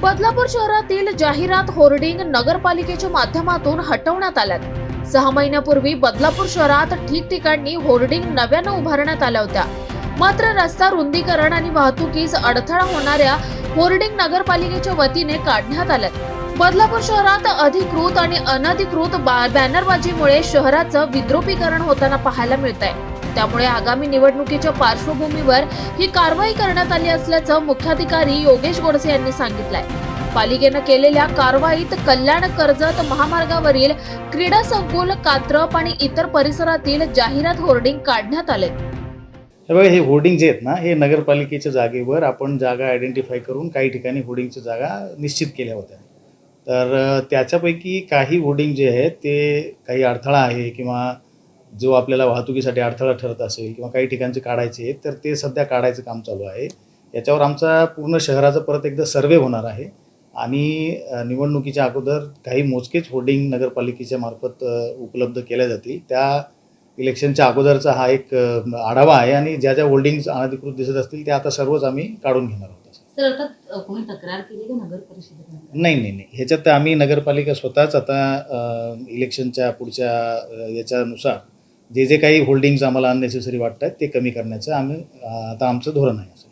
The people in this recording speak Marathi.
बदलापूर शहरातील जाहिरात होर्डिंग नगरपालिकेच्या माध्यमातून हटवण्यात आल्यात. सहा महिन्यापूर्वी बदलापूर शहरात ठिकठिकाणी होर्डिंग नव्यानं उभारण्यात आल्या होत्या. मात्र रस्ता रुंदीकरण आणि वाहतुकीस अडथळा होणाऱ्या होर्डिंग नगरपालिकेच्या वतीने काढण्यात आल्यात. बदलापूर शहरात अधिकृत आणि अनधिकृत बा- बॅनरबाजीमुळे शहराचं विद्रोपीकरण होताना पाहायला मिळत आहे त्यामुळे आगामी निवडणुकीच्या पार्श्वभूमीवर ही कारवाई करण्यात आली असल्याचं मुख्याधिकारी योगेश गोडसे यांनी सांगितलंय. पालिकेनं केलेल्या कारवाईत कल्याण कर्जत महामार्गावरील क्रीडा संकुल कात्रप आणि इतर परिसरातील जाहिरात होर्डिंग काढण्यात आले हे बघा हे होर्डिंग जे आहेत ना हे नगरपालिकेच्या जागेवर आपण जागा आयडेंटिफाय करून काही ठिकाणी होर्डिंगच्या जागा निश्चित केल्या होत्या. तर त्याच्यापैकी काही होर्डिंग जे आहेत ते काही अडथळा आहे किंवा जो आपल्याला वाहतुकीसाठी अडथळा ठरत असेल किंवा काही ठिकाणचे काढायचे आहेत तर ते सध्या काढायचं काम चालू आहे. याच्यावर आमचा पूर्ण शहराचा परत एकदा सर्वे होणार आहे. आणि निवडणुकीच्या अगोदर काही मोजकेच होर्डिंग नगरपालिकेच्या मार्फत उपलब्ध केल्या जातील. त्या इलेक्शनच्या अगोदरचा हा एक आढावा आहे आणि ज्या ज्या होल्डिंग्स अनधिकृत दिसत असतील त्या आता सर्वच आम्ही काढून घेणार आहोत. सर आता अ, कोणी तक्रार केली का नगर परिषदेमध्ये नाही नाही नाही. ह्याच्यात आम्ही नगरपालिका स्वतःच आता इलेक्शनच्या पुढच्या याच्यानुसार जे जे काही होल्डिंग्स आम्हाला अननेसेसरी वाटत आहेत ते कमी करण्याचं आम्ही आता आमचं धोरण आहे